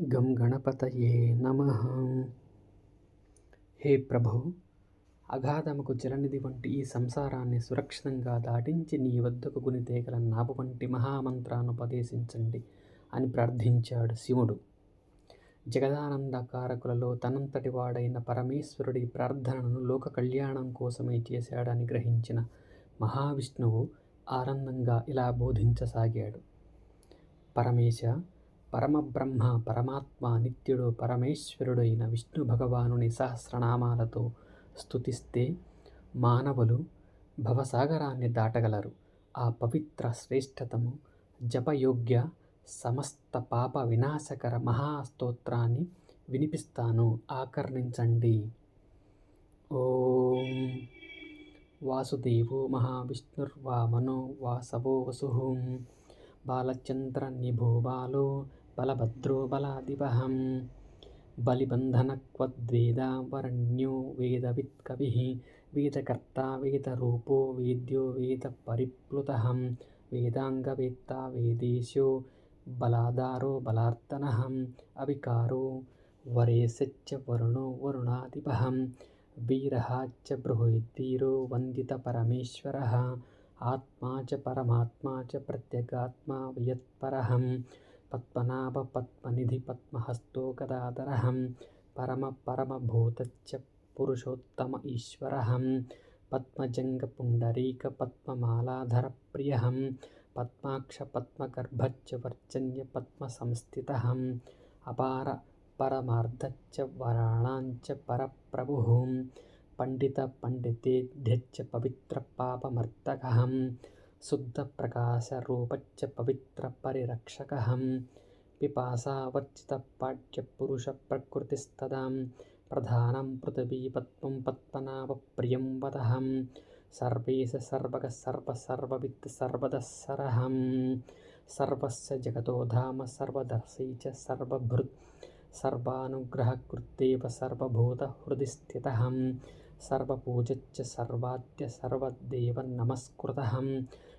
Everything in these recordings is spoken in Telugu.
గం గణపతయే నమ. హే ప్రభు అగాధముకు జలనిధి వంటి ఈ సంసారాన్ని సురక్షితంగా దాటించి నీ వద్దకు గునితేగల నాభ వంటి మహామంత్రాన్ని ఉపదేశించండి అని ప్రార్థించాడు శివుడు. జగదానంద కారకులలో తనంతటి వాడైన పరమేశ్వరుడి ప్రార్థనను లోక కళ్యాణం కోసమే చేశాడని గ్రహించిన మహావిష్ణువు ఆనందంగా ఇలా బోధించసాగాడు. పరమేశ పరమబ్రహ్మ పరమాత్మ నిత్యుడు పరమేశ్వరుడైన విష్ణు భగవానుని సహస్రనామాలతో స్థుతిస్తే మానవులు భవసాగరాన్ని దాటగలరు. ఆ పవిత్ర శ్రేష్టతము జపయోగ్య సమస్త పాప వినాశకర మహాస్తోత్రాన్ని వినిపిస్తాను. ఆకర్ణించండి. ఓం వాసుదేవో మహావిష్ణుర్వామనో వాసవో వసు. బాలచంద్రనిభో బాలో బలభద్రో బలాదిపహం బలిబంధనక్వద్వేదావరణ్యో వేదవిత్కవి వేదకర్త వేదరూపో వేద్యో వేదపరిప్లుతహం వేదాంగవేత్త వేదేశో బలాదారో బలార్తనహం అవికారో వరేశచ్చ వరుణో వరుణాదిపహం వీరహాచ్చ బృహద్వీరో వందిత పరమేశ్వర ఆత్మా చ పరమాత్మా చ ప్రత్యేగాత్మా వియత్పరహం पद्मनाभपद्मनिधि पद्महस्तो गदाधरहं परमपरमभूतच्च पुरुषोत्तम ईश्वरहं पद्मजङ्गपुण्डरीकपद्ममालाधरप्रियहं पद्माक्षपद्मगर्भच्च वर्जन्यपद्मसंस्थितहम् अपार परमार्धच्च वराणाञ्च परप्रभुः पण्डितपण्डितेभ्यश्च पवित्रपापमर्दकहं शुद्धप्रकाशरूपच्च पवित्रपरिरक्षकहं पिपासावर्जितपाठ्यपुरुषप्रकृतिस्तदां प्रधानं पृथिवीपद्मं पद्मनाभप्रियं वदहं सर्वेश सर्वगः सर्वसर्ववित् सर्वदस्सरहं सर्वस्य जगतो धाम सर्वदर्शी च सर्वभृत्। सर्वानुग्रहकृत्येव सर्वभूतहृदि स्थितहं सर्वपूजच्च सर्वाद्य सर्वदेवनमस्कृतहं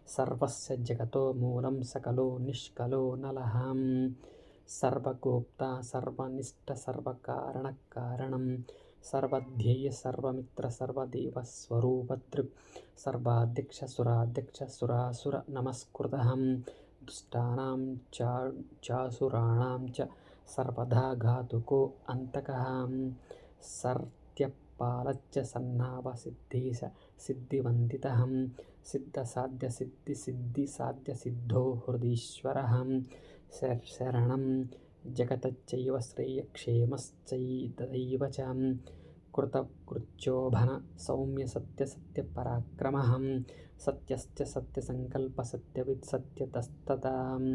సర్వస్య జగతో మూలం సకలో నిష్కలో నలహం సర్వగోప్త సర్వనిష్ట సర్వకారణ కారణం సర్వధ్యేయ సర్వమిత్ర సర్వదేవ స్వరూపతృప్ సర్వాధ్యక్ష సురాధ్యక్ష సురాసుర నమస్కృతహం దుష్టానాం చా చాసురాణాం చ సర్వదా ఘాతుకో అంతకహం సర్త్యపాలచ్చ సన్నావసిద్ధేశ सिद्धिवन्दितहं। सिद्धसाध्यसिद्धिसिद्धिसाध्यसिद्धो हृदीश्वरहं। शरणं जगतच्चैव श्रेयक्षेमश्चैतदैव च कृतकृत्योभन सौम्यसत्यसत्यपराक्रमहं सत्यश्च सत्यसङ्कल्पसत्यवित् सत्यतस्तताम्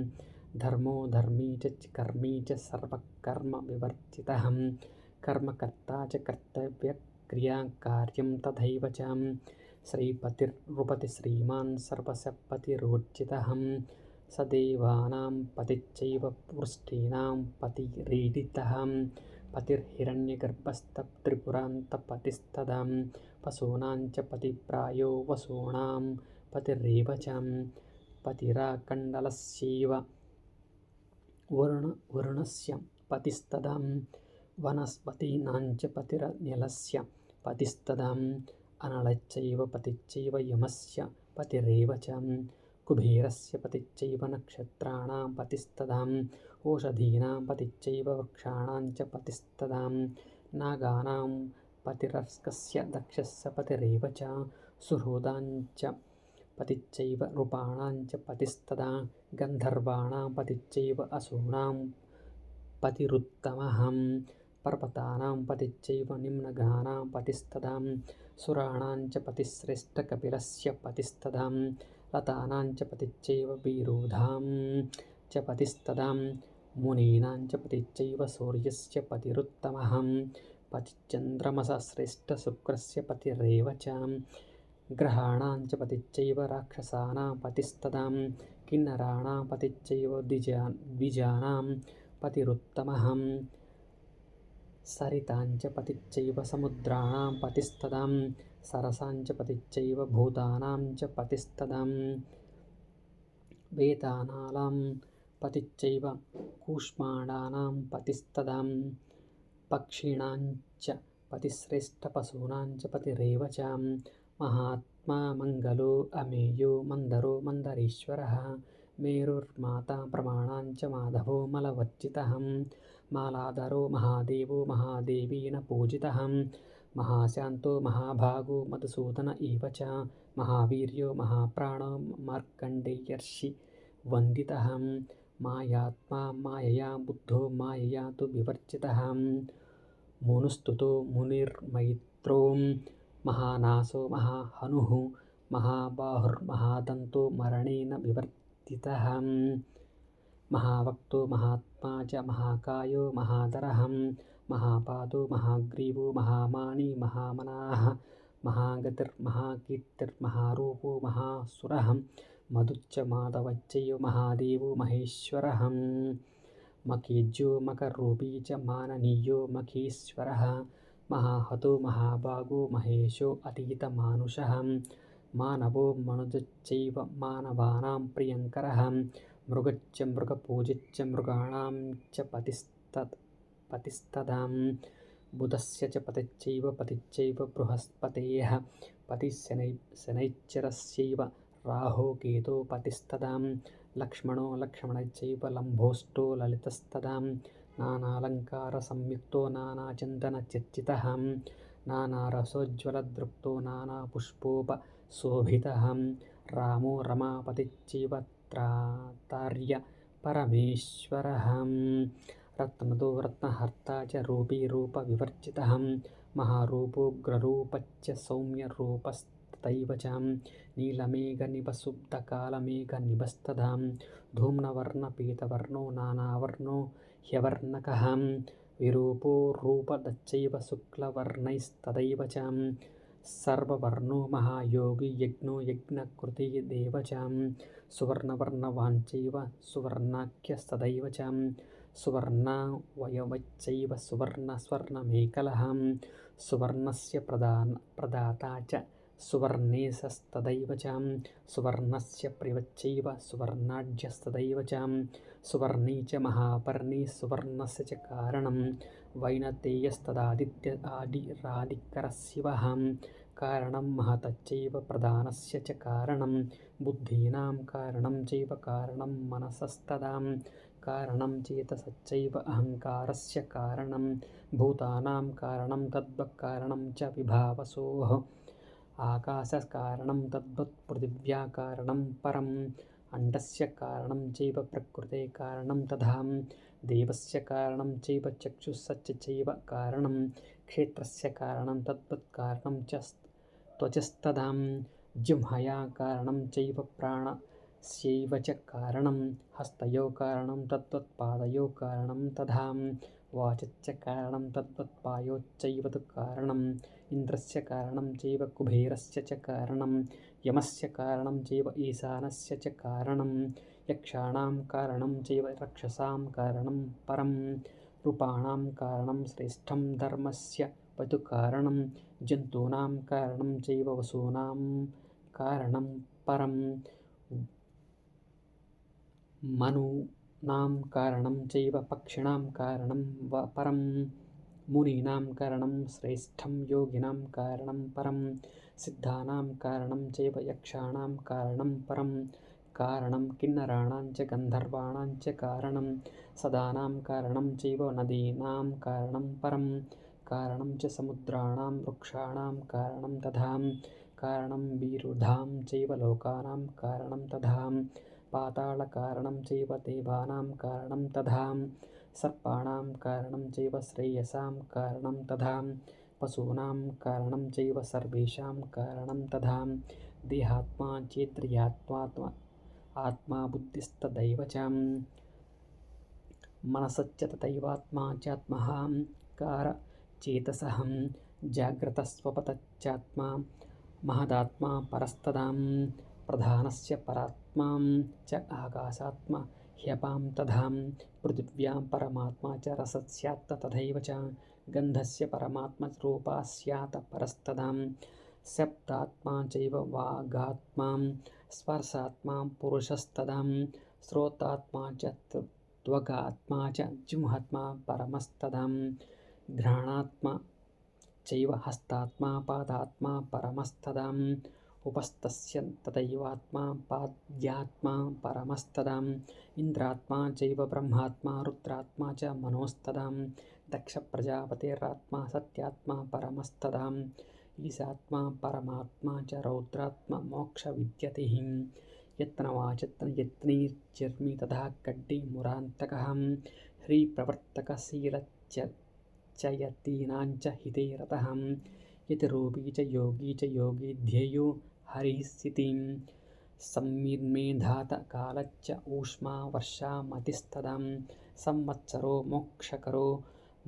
धर्मो धर्मी च कर्मी च सर्वकर्मविवर्जितहं कर्मकर्ता च कर्तव्यक्रियाकार्यं तथैव च श्रीपतिर्नृपति श्रीमान् सर्वसपतिरोर्जितहं स देवानां पतिश्चैव पुष्टीनां पतिरीडितहं पतिर्हिरण्यगर्भस्तत्रिपुरान्तपतिस्तदां पशूनां च पतिप्रायो वसूनां पतिरेव च पतिराकण्डलस्यैव वरुण वरुणस्य पतिस्तदां वनस्पतीनाञ्च पतिरनिलस्य पतिस्तदाम् अनलच्चैव पतिश्चैव यमस्य पतिरेव च। कुबेरस्य पतिश्चैव नक्षत्राणां पतिस्तदाम् ओषधीनां पतिश्चैव वृक्षाणां च पतिस्तदां नागानां पतिरस्कस्य दक्षस्य पतिरेव च सुहृदाञ्च पतिश्चैव नृपाणां च पतिस्तदा गन्धर्वाणां पतिश्चैव असूनां पतिरुत्तमहं పర్వతానాం పతిచ్చైవ నిమ్నగ్రహాణాం పతిస్తదాం సురాణాం చ పతిశ్రేష్టకపిలస్య పతిస్తదాం లతానాం చ పతిచ్చైవ వీరోధాం చ పతిస్తదాం మునీనాం చ పతిచ్చైవ సూర్యస్య పతిరుత్తమహం పతిచంద్రమసశ్రేష్టశుక్రస్య పతిరేవ చ గ్రహాణాం చ పతిచ్చైవ రాక్షసానాం పతిస్తదాం కిన్నరాణాం పతిచ్చైవ ద్విజా ద్విజానాం పతిరుత్తమహం సరితాంచ పతిచ్చైవ సముద్రాణం పతిస్తదాం సరసాంచ పతిచ్చైవ భూతానాం చ పతిస్తదాం. వేతానాలాం పతిచ్చైవ కూష్మాణానాం పతిస్తదాం పక్షిణాంచ పతిశ్రేష్టపశూనాంచ పతిరేవ చ మహాత్మా మంగళో అమేయో మందరో మందరీశ్వర మేరుర్మాత ప్రమాణాంచ మాధవో మలవర్జిత. मालाधरो महादेवो महादेवीन पूजितः महाशान्तो महाभागो मधुसूदन एव च। महावीर्यो महाप्राणो मार्कण्डेयर्षि वन्दितः मायात्मा मायया बुद्धो मायया तु विवर्जितः मुनुस्तुतो मुनिर्मैत्रो महानासो महाहनुः। महाबाहुर्महादन्तो मरणेन विवर्तितः महावक्तो महात्मा च महाकायो महादरः महापादो महाग्रीवो महामानी महामनाः महागतिर्महाकीर्तिर्महारूपो महासुरः मधुच्च माधवच्चैव महादेवो महेश्वरः मखेज्यो मकरूपी च माननीयो मखीश्वरः महाहतो महाभागो महेशो अतीतमानुषः मानवो मनुजश्चैव मानवानां प्रियङ्करः మృగచ్చ మృగ పూజిచ్చ మృగాణాం చ పతిస్తత్ పతిస్తదాం బుధస్య చ పతిచ్చైవ పతిచ్చైవ బృహస్పతేః పతిశనై శనైశ్చరస్యైవ రాహో కేతో పతిస్తదాం లక్ష్మణో లక్ష్మణైశ్చైవ లంభోష్టో లలితస్తదాం నానాలంకారసంయుక్తో నానాచందనచర్చితః నానారసోజ్వలదృప్తో నానాపుష్పోప శోభితః రామో రమాపతిచ్చైవ त्रातार्य परमेश्वरः रत्नदो रत्नहर्ता च रूपी रूपविवर्जितः महारूपोग्ररूपच्च सौम्यरूपस्तथैव च। नीलमेघनिभसुब्धकालमेघनिभस्तदा धूम्नवर्णपीतवर्णो नानावर्णो ह्यवर्णकः। विरूपो रूपदच्चैव शुक्लवर्णैस्तदैव च సర్వవర్ణో మహాయోగి యజ్ఞో యజ్ఞకృతి దేవచాం సువర్ణవర్ణవాంచైవ సువర్ణాఖ్య సదైవ చాం సువర్ణ వయవచ్చైవ సువర్ణస్వర్ణమేకలహం సువర్ణస్య ప్రదాన ప్రదాత చ సువర్ణేశస్తదైవ చాం సువర్ణస్య ప్రివచ్చైవ సువర్ణాఢ్యస్తదైవ చాం సువర్ణీ చ మహాపర్ణి సువర్ణస్య కారణం वैनतेयस्तदादित्य आदिरादिकरशिवः कारणं महतश्चैव प्रधानस्य च कारणं। बुद्धीनां कारणं चैव कारणं मनसस्तदा। कारणं चेतसश्चैव अहङ्कारस्य कारणं। भूतानां कारणं तद्वक्कारणं च विभावसोः। आकाशकारणं तद्वत् पृथिव्या कारणं परम्। अण्डस्य कारणं चैव प्रकृते कारणं तथा देवस्य कारणं चैव चक्षुषश्च चैव कारणं क्षेत्रस्य कारणं तद्वत् कारणं च त्वचस्तदां जिह्मया कारणं चैव प्राणस्यैव च कारणं हस्तयोः कारणं तद्वत् पादयोः कारणं तथा वाचश्च कारणं तद्वत् पायोश्चैव तु कारणम् इन्द्रस्य कारणं चैव कुबेरस्य च कारणं यमस्य कारणं चैव ईशानस्य च कारणं यक्षाणां कारणं चैव रक्षसां कारणं परं रूपाणां कारणं श्रेष्ठं धर्मस्य वतु कारणं जन्तूनां कारणं चैव वसूनां कारणं परं मनूनां कारणं चैव पक्षिणां कारणं व परं मुनीनां कारणं श्रेष्ठं योगिनां कारणं परं सिद्धानां कारणं चैव यक्षाणां कारणं परं कारणं किन्नराणां च गन्धर्वाणां च कारणं सदानां कारणं चैव नदीनां कारणं परं कारणं च समुद्राणां वृक्षाणां कारणं तथा कारणं विरुधां चैव लोकानां कारणं तथा पातालकारणं चैव देवानां कारणं तथा सर्पाणां कारणं चैव श्रेयसां कारणं तथा पशूनां कारणं चैव सर्वेषां कारणं तथा देहात्मा चेद्रियात्मात्मा आत्मा बुद्धिस्तदैव च मनसश्च तथैवात्मा चात्महाङ्कार चेतसः जाग्रतस्वपतश्चात्मा महदात्मा परस्तदां प्रधानस्य परात्मां च आकाशात्मा ह्यपां तथा पृथिव्यां परमात्मा च रसस्यात् तथैव च। गन्धस्य परमात्मरूपा स्यात् परस्तदां శబ్దాత్మా చైవ వాగాత్మా స్పర్శాత్మా పురుషస్తదాం శ్రోతాత్మా చ త్వగాత్మా చ జింహాత్మా పరమస్తదాం ఘ్రాణాత్మ చైవ హస్తాత్మా పాదాత్మా పరమస్తదాం ఉపస్థస్య తథైవాత్మా పాద్యాత్మా పరమస్తదాం ఇంద్రాత్మా చైవ బ్రహ్మాత్మా రుద్రాత్మా చ మనోస్తదాం దక్ష ప్రజాపతిరాత్మా సత్యాత్మా పరమస్తదాం क्लिशात्मा परमात्मा च रौद्रात्ममोक्षविद्यतिः यत्नवाचत्र यत्निचर्मी तथा कड्डिमुरान्तकः ह्रीप्रवर्तकशीलच्चयतीनाञ्च हिते रथं यतिरूपी च योगी च योगी ध्येयो हरिः सितिं संमेधातकालच्च ऊष्मा वर्षामतिस्तदं संवत्सरो मोक्षकरो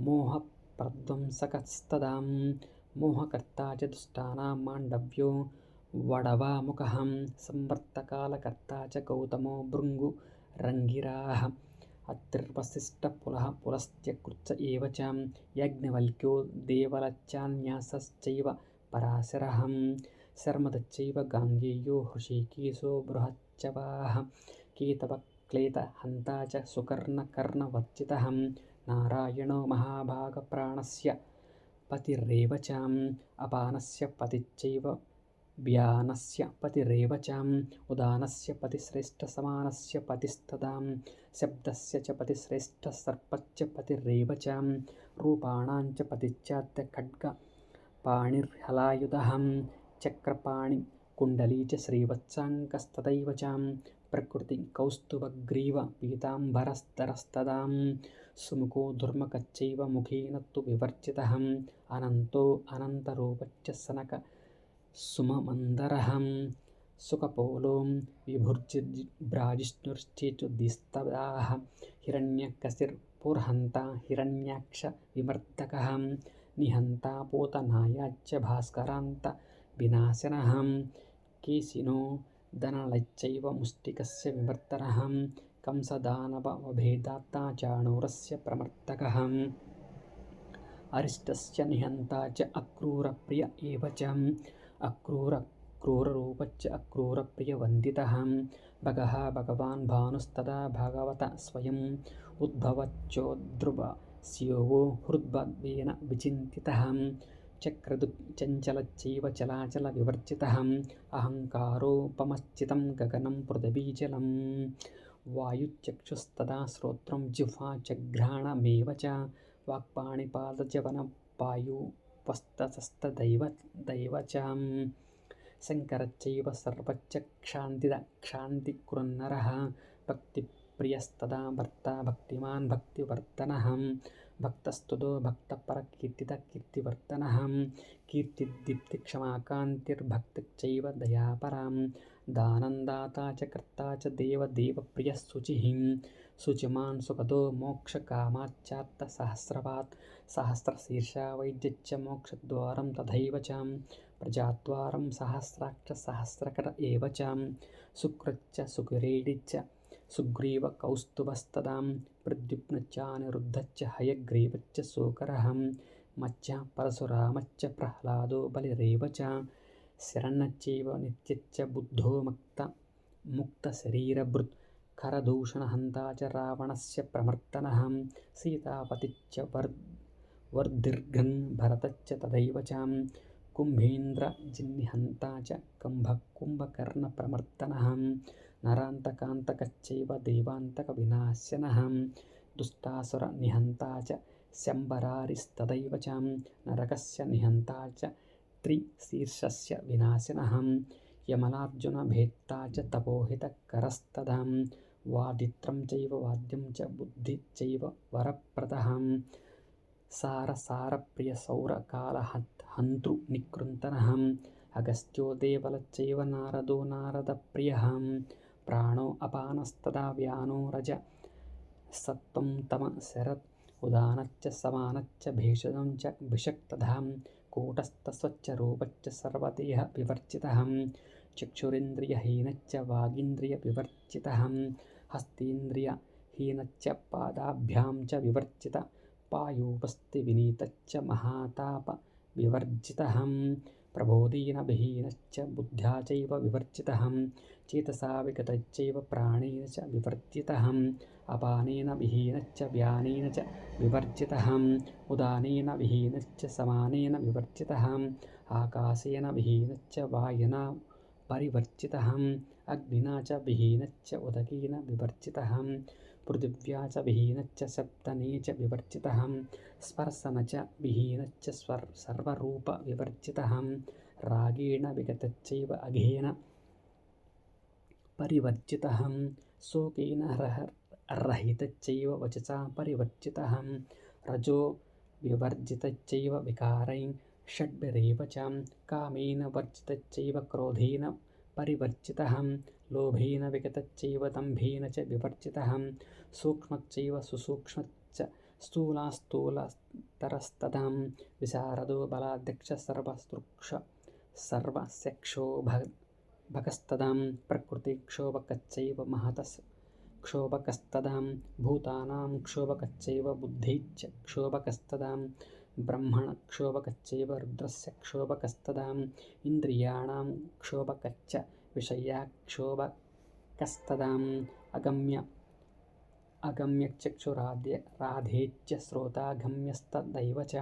मोहप्रध्वंसकस्तदाम्। మోహకర్త చ దుష్టానాం మాండవ్యో వడవాముఖం సంవర్తకాలకర్త చ గౌతమో భృంగు రంగిరాహ అత్రిర్వశిష్ట పులః పులస్త్యకృత్య ఏవ చ యాజ్ఞవల్క్యో దేవలచ్చాన్యాసశ్చైవ పరాశరహం శర్మదచ్చైవ గాంగేయో హృషీకేశో బృహచ్చవాహ కేతవ క్లేత హంతా చ సుకర్ణకర్ణవర్జిత నారాయణో మహాభాగప్రాణస్య పతిరేవ చాం అపానస్య పతిచ్చైవ వ్యానస్య పతిరేవ చాం ఉదానస్య పతిశ్రేష్ఠ సమానస్య పతిస్తదాం శబ్దస్య చ పతిశ్రేష్ఠ సర్పచ్చ పతిరేవ చాం రూపాణాంచ పతిచ్చాత్య ఖడ్గ పాణిర్హలాయుధం చక్రపాణి కుండలీ చ శ్రీవత్సాంకస్తదైవ ప్రకృతి కౌస్తుభగ్రీవ పీతాంబరస్తరస్తదాం సుముఖో దుర్ముఖచ్చైవ ముఖీనత్తు వివర్జితహం అనంతో అనంతరూపచ్చ సనక సుమమందరహం సుఖపోలోం విభుర్జిబ్రాజిష్ణుశ్చేచుదిస్తదాహ హిరణ్యకసిర్పుర్హంత హిరణ్యాక్ష విమర్దకహం నిహంతా పూతనాయాచ్చ భాస్కరాంత వినాశనహం కేశినో దనలచ్చైవ ముష్టికస్య విమర్తనహం కంసదానవభేదాత్తాచాణూరస్య ప్రమర్తక అరిష్టస్య నిహంతా చ అక్రూరప్రియ ఏవ చ అక్రూర క్రూరరూపచ్చ అక్రూరప్రియవందిత భగ భగవాన్ భానుస్తదా భగవత స్వయం ఉద్భవచ్చోద్రువ స్యోవో హృద్భద్వేన విచింతిత చక్రదు చంచలచ్చైవ చలాచల వివర్జిత అహంకారోపమశ్చితం గగనం పృథవీచలం वायुचक्षुस्तदा श्रोत्रं जिह्वा च घ्राणमेव च वाक्पाणिपादजवनपायुपस्तस्तदैव दैव च। शङ्करच्चैव सर्वच्च क्षान्तिद क्षान्तिकुर्नरः भक्तिप्रियस्तदा भर्ता भक्तिमान् भक्तिवर्धनः भक्तस्तुतो भक्तपरकीर्तितकीर्तिवर्धनः कीर्तिदीप्तिक्षमाकान्तिर्भक्तिश्चैव दयापरां దానందాత చ కర్త చ దేవ దేవప్రియ శుచి శుచిమాన్ సుఖదో మోక్షకామాచ్చార్థ సహస్రవాత్ సహస్రశీర్షా వైద్యచ్చ మోక్షద్వారం తథైవ చ ప్రజాద్వారం సహస్రాక్ష సహస్రకర ఏవ చ శుక్రచ్చ సుకిరీడిచ్చ సుగ్రీవ కౌస్తుభస్తదాం ప్రద్యుప్నచ్చానిరుద్ధచ్చ హయగ్రీవచ్చ శోకరహం మచ్చ పరశురామచ్చ ప్రహ్లాదో బలిరేవ శరణ్యవ నిత్యచ్చ బుద్ధో మక్త ముక్త శరీరభృత్ ఖరదూషణహంతా చ రావణస్య ప్రమర్తన సీతాపతిచ్చ వర్ వర్దీర్ఘన్ భరతచ్చ తదైవ చాం కుంభేంద్రజిన్నిహంతా చ కుంభకుంభకర్ణప్రమర్తన నరాంతకాంతకచ్చైవ దేవాంతక వినాశన దుష్టాసుర నిహంతా చ శంబరారిస్తదైవ చాం నరకస్య నిహంతా त्रिशीर्षस्य विनाशिनः यमलार्जुनभेत्ता च तपोहितकरस्तदा वादित्रं चैव वाद्यं च बुद्धिश्चैव वरप्रदः सारसारप्रियसौरकालहत् हन्तृनिकृन्तनः अगस्त्यो देवलच्चैव नारदो नारदप्रियः प्राणो अपानस्तदा व्यानो रज। सत्त्वं तम शरत्। उदानच्च समानच्च भेषजं च भिषक्तधा कूटस्थस्वच्छरूपच्च सर्वदेह विवर्चितः चक्षुरिन्द्रियहीनच्च वागीन्द्रियविवर्चितः हस्तीन्द्रियहीनच्च पादाभ्यां च विवर्चित पायूपस्थिविनीतश्च महातापविवर्जितहं प्रबोधीनविहीनश्च बुद्ध्या चैव विवर्चितः चेतसा विगतश्चैव प्राणेन च विवर्जितहम्। अपानेन विहीनश्च, व्यानेन च विवर्जितः उदानेन विहीनश्च, समानेन विवर्जितः आकाशेन विहीनश्च, वायुना परिवर्जितः अग्निना च विहीनश्च, उदकेन विवर्जितः पृथिव्या च विहीनश्च शब्दने च विवर्जितः स्पर्शन च विहीनश्च, स्वर् सर्वरूपविवर्जितः रागेण विगतश्चैव अघेन परिवर्जितः शोकेन रह रहितश्चैव वचसा परिवर्जितः रजो विवर्जितश्चैव विकारैः कामेन वर्जितश्चैव क्रोधेन परिवर्जितः लोभेन विगतश्चैव दम्भेन च विवर्जितः सूक्ष्मश्चैव सुसूक्ष्मश्च स्थूलास्थूलतरस्तदां। विशारदो बलाध्यक्ष सर्वस्तृक्ष सर्वस्यक्षोभ भगस्तदां। प्रकृतिक्षोभकश्चैव महतस् क्षोभकस्तदां भूतानां क्षोभकश्चैव बुद्धिश्च क्षोभकस्तदां ब्रह्मणक्षोभकश्चैव रुद्रस्य क्षोभकस्तदाम् इन्द्रियाणां क्षोभकश्च विषयाक्षोभकस्तदाम् अगम्य अगम्यचक्षुराद्य राधेच्च श्रोतागम्यस्तदैव च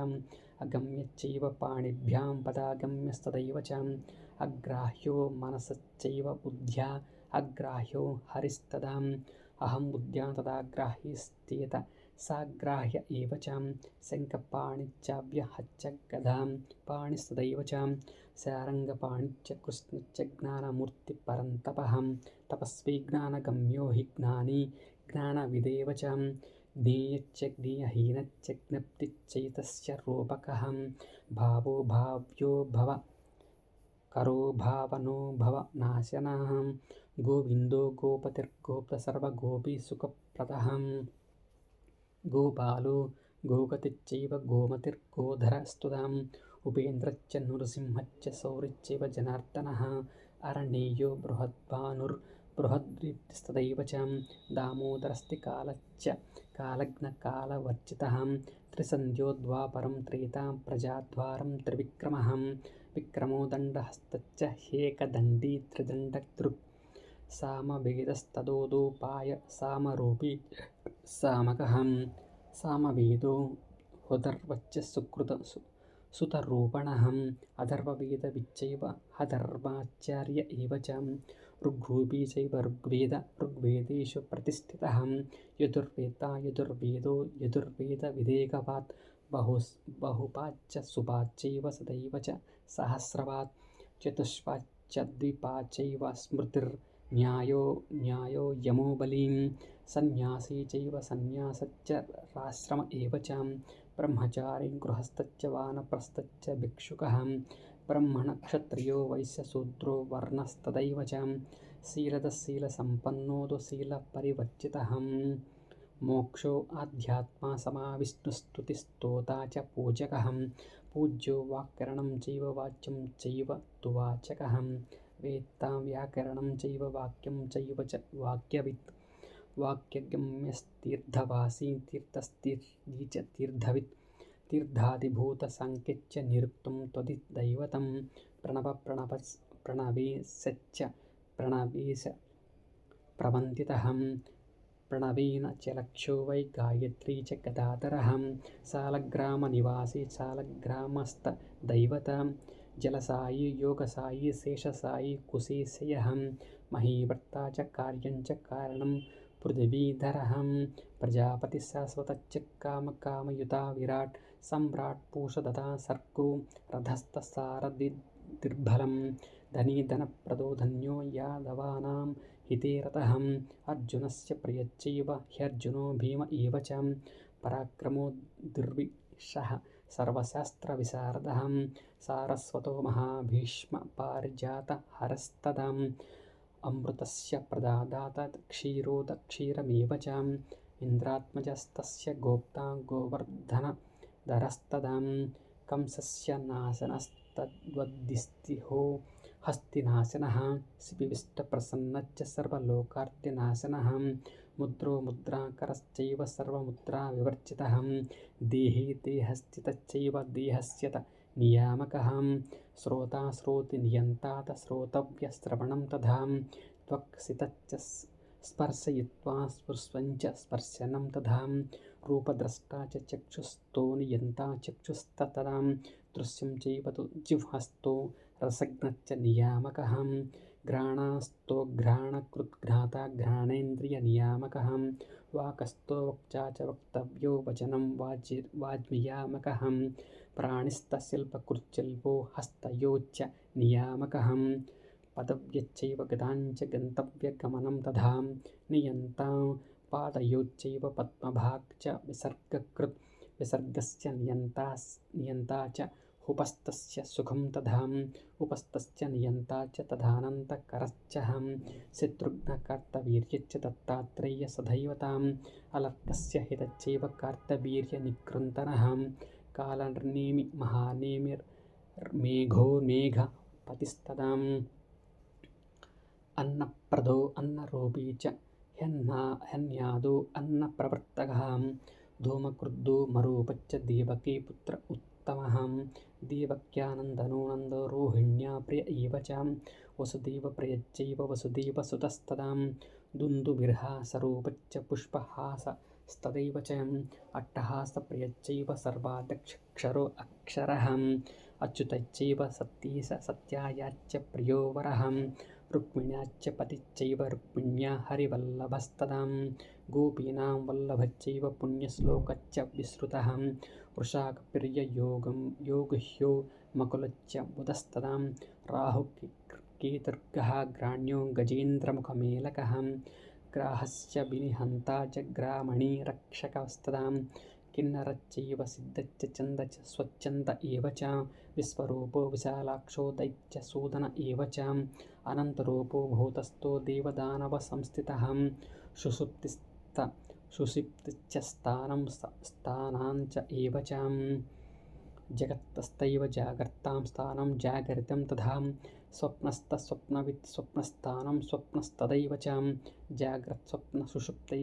अगम्यश्चैव पाणिभ्यां पदागम्यस्तदैव च अग्राह्यो मनसश्चैव बुद्ध्या अग्राह्यो हरिस्तदाम् अहम बुद्ध्या तदा ग्राह्यस्त्येत सा ग्राह्य एव च शङ्कपाणिच्चाव्यहच्च गधां पाणिस्तदैव च सारङ्गपाणिच्च तपस्वी ज्ञानगम्यो हि ज्ञानी। ज्ञानविदेव च ज्ञेयच्च ज्ञेयहीनच्च ज्ञप्तिच्चैतस्य भावो भाव्यो भव। करो भावनो भव नाशनाहं గోవిందో గోపతిర్గోప్రసర్వగోపీసుఖప్రదహం గోపాలు గోగతిచ్చైవ గోమతిర్గోధరస్తుదాం ఉపేంద్రచ్చ నృసింహచ్చ సౌరిచ్చైవ జనార్దన అరణీయో బృహద్భానుర్ బృహద్రీప్తిస్తదైవ దామోదరస్తి కాళచ్చ కాలచ్చ కాలజ్ఞకాలవర్జిత త్రిసంధ్యోద్వాపరం త్రేతాం ప్రజాద్వారం త్రివిక్రమహం విక్రమోదండహస్తచ్చ హేకదండీ త్రిదండదృక్ सामवेदस्तदोदोपाय सामरूपी सामकः सामवेदो हुदर्वच्च सुकृत सु सुतरूपणः अथर्ववेदविच्चैव अथर्वाचार्य एव च ऋग्रूपी चैव ऋग्वेद ऋग्वेदेषु प्रतिष्ठितः यजुर्वेदा यजुर्वेदो यजुर्वेदविदेकवात् बहु बहुपाच्च सुपाच्चैव सदैव च सहस्रवात् चतुष्पाच्च द्विपाच्चैव स्मृतिर्न्यायो न्यायो यमो बलिं। सन्न्यासी चैव सन्न्यासश्च राश्रम एव च। ब्रह्मचारी गृहस्थश्च वानप्रस्थश्च भिक्षुकः। ब्रह्मणक्षत्रियो वैश्यशूद्रो वर्णस्तदैव च। शीलदशीलसम्पन्नोदु शीलपरिवर्जितः मोक्षो आध्यात्मा समाविष्णुस्तुतिस्तोता च पूजकः। पूज्यो वाक्करणं चैव वाच्यं चैव तु वाचकः वेत्ता व्याकरणं चैव वाक्यं चैव च वाक्यवित्। वाक्यगम्यस्तीर्थवासी तीर्थस्तीर्थी च तीर्थवित्। तीर्थादिभूतसाङ्ख्यच्च निरुक्तं त्वदिदैवतं प्रणवप्रणव प्रणवेशच्च प्रणवेश प्रवन्दितः प्रणवेन च लक्ष्यो वै गायत्री च गदाधरः सालग्रामनिवासी జలసాయి యోగసాయి శేషసాయి కుశేషయహం మహీవర్తా చ కార్యం చ కారణం పృథివీధరహం ప్రజాపతి శాశ్వతచ్చ కామకామయుత విరాట్ సమ్రాట్ పూషదతా సర్గో రథస్థసారది దిర్బలం ధనీధనప్రదో ధన్యో యాదవానాం హితే రతహం అర్జునస్య ప్రియచ్చైవ హ్యర్జునో భీమ ఇవ చ పరాక్రమో దుర్విషః सर्वशास्त्रविशारदः सारस्वतो महाभीष्मपारिजातहरस्तदाम्। अमृतस्य प्रदादात क्षीरोदक्षीरमेव च इन्द्रात्मजस्तस्य गोप्ता गोवर्धनधरस्तदां कंसस्य नाशनस्तद्वद्दिस्तिहो हस्तिनाशनः। शिपिविष्टप्रसन्नश्च सर्वलोकार्तिनाशनः ముద్రో ముద్రాకరశ్చైవ సర్వముద్రా వివర్జిత దేహి దేహస్థితశ్చైవ దేహస్యత నియామక శ్రోతా శ్రోతి నియంతాత శ్రోతవ్యశ్రవణం తథా త్వక్సితచ్చ స్పర్శయిత్వా స్పృశ్వంచ స్పర్శనం తథా రూపద్రష్టా చ చక్షుస్తో నియంతా చక్షుస్తతరాం దృశ్యం చైవ తు జిహ్వస్తో రసజ్ఞ నియామక घ्राणकृद्घ्राता घ्राणेन्द्रियनियामकः वाकस्थो वक्चा च वक्तव्यो वचनं वाजि वाज्नियामकः प्राणिस्तशिल्पकृच्चिल्पो हस्तयोश्च नियामकः पदव्यच्चैव गदाञ्च गन्तव्यगमनं तथा नियन्ता पादयोश्चैव पद्मभाक् च विसर्गकृत् विसर्गस्य नियन्ता नियन्ता च उपस्तस्य सुखं तधाम् उपस्तस्य नियन्ता च तदानन्तकरश्च हं शत्रुघ्नकर्तवीर्यच्च दत्तात्रेयसधैव ताम् अलर्कस्य हितच्चैव कर्तवीर्यनिकृन्तनहं कालनेमि महानेमिर्मेघो मेघपतिस्तदाम् अन्नप्रदो अन्नरूपी च ह्यन्ना हन्यादो अन्नप्रवर्तकां। धूमकृद्धूमरूपच्च देवकी पुत्र उत्त देवक्यानन्दनो नन्दो रोहिण्या प्रिय एव च। वसुदेवप्रियच्चैव वसुदेवसुतस्तदां दुन्दुबिर्हासरूपच्च पुष्पहासस्तदैव च। अट्टहासप्रियच्चैव सर्वादक्षरो अक्षरः। अच्युतच्चैव सत्यायाच्च प्रियो वरः रुक्मिण्याच्च पतिश्चैव रुक्मिण्या हरिवल्लभस्तदां गोपीनां वल्लभच्चैव पुण्यश्लोकच्च विश्रुतः वृषाकप्रिययोगं योगह्यो मकुलच्च बुधस्तदां राहुकेतुर्गः ग्राण्यो गजेन्द्रमुखमेलकः। ग्राहस्य विनिहन्ता च ग्रामणी रक्षकस्तदां किन्नरच्चैव सिद्धश्च चन्दच स्वच्छन्द एव च। विश्वरूपो विशालाक्षो दैत्यसूदन एव च అనంతరూపో భూతస్థో దేవదానవ సంస్థిత సుషుప్తిస్త సుషిప్తిచ్చ స్థానం స్థానాంచ ఏవచాం జగత్తస్థైవ జాగర్తాం స్థానం జాగరితం తథా స్వప్నస్థ స్వప్నవిత్ స్వప్నస్థానం స్వప్నస్తదైవ చ జాగ్రత్ స్వప్న సుషుప్తై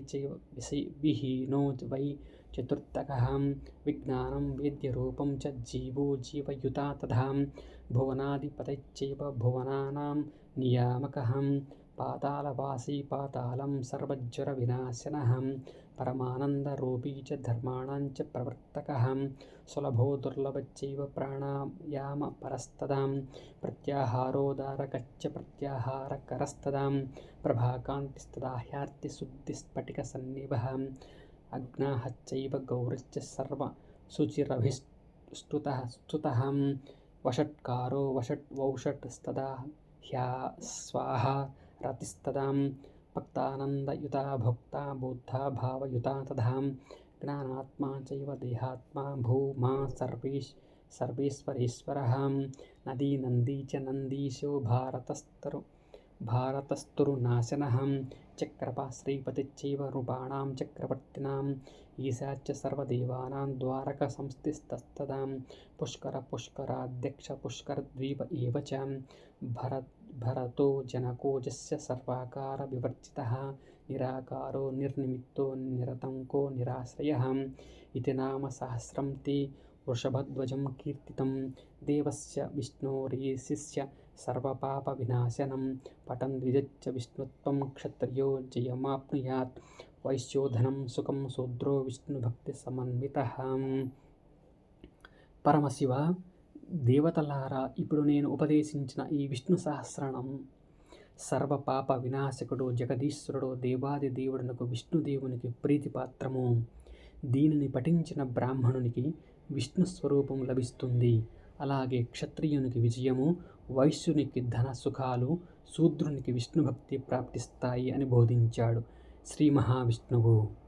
విహీనో వై చతుర్థక విజ్ఞానం వేద్యరూపం చ జీవో జీవయుత తథా భువనాధిపతైవ భువనానాం నియామకహం పాతాళవాసి పాతాళం సర్వజ్వర వినాశనహం పరమానందరూపీ చ ధర్మాణం చ ప్రవర్తకహం సులభో దుర్లభచ్చైవ ప్రాణాయామ పరస్తదాం ప్రత్యాహారోదారకచ్చ ప్రత్యాహారకరస్తదాం ప్రభాకాంతిస్తదాహ్యార్తిశుద్ధిస్ఫటికసన్నిభహం అగ్నాహచ్చైవ గౌరశ్చ సర్వ శుచిరభిస్తుత స్తుతహం వషట్కారో వషట్ వౌషట్స్తదా ह्या स्वाहा रतिस्तदां भक्तानन्दयुता भोक्ता बुद्धा भावयुता तथा ज्ञानात्मा चैव देहात्मा भूमा सर्वेश्, सर्वेश्वरेश्वरः। नदी नन्दी च नन्दीशो भारतस्तरु, भारतस्तुरुनाशनः। चक्रपा श्रीपतिश्चैव ఈశాచ్య సర్వదేవానాం ద్వారక సంస్థిస్తస్తదాం పుష్కర పుష్కరాధ్యక్ష పుష్కరద్వీప ఏవ చ. భరత్ భరతో జనకోజస్య సర్వాకార వివర్జిత. నిరాకారో నిర్నిమిత్తో నిరతంకో నిరాశ్రయ. ఇది నామ సహస్రం తే వృషభధ్వజం కీర్తితం. దేవస్య విష్ణోరీశిస్య సర్వపాప వినాశనం. పటం ద్విజచ్చ విష్ణుత్వం క్షత్రియో జయమాప్నుయాత్. వైశ్యోధనం సుఖం శూద్రో విష్ణుభక్తి పరమశివ దేవతలారా ఇప్పుడు నేను ఉపదేశించిన ఈ విష్ణు సహస్రణం సర్వ పాప వినాశకుడు జగదీశ్వరుడు దేవాది దేవుడునకు విష్ణుదేవునికి ప్రీతిపాత్రము. దీనిని పఠించిన బ్రాహ్మణునికి విష్ణు స్వరూపం లభిస్తుంది. అలాగే క్షత్రియునికి విజయము వైశ్యునికి ధన సుఖాలు శూద్రునికి విష్ణుభక్తి ప్రాప్తిస్తాయి అని బోధించాడు. శ్రీ మహావిష్ణువు.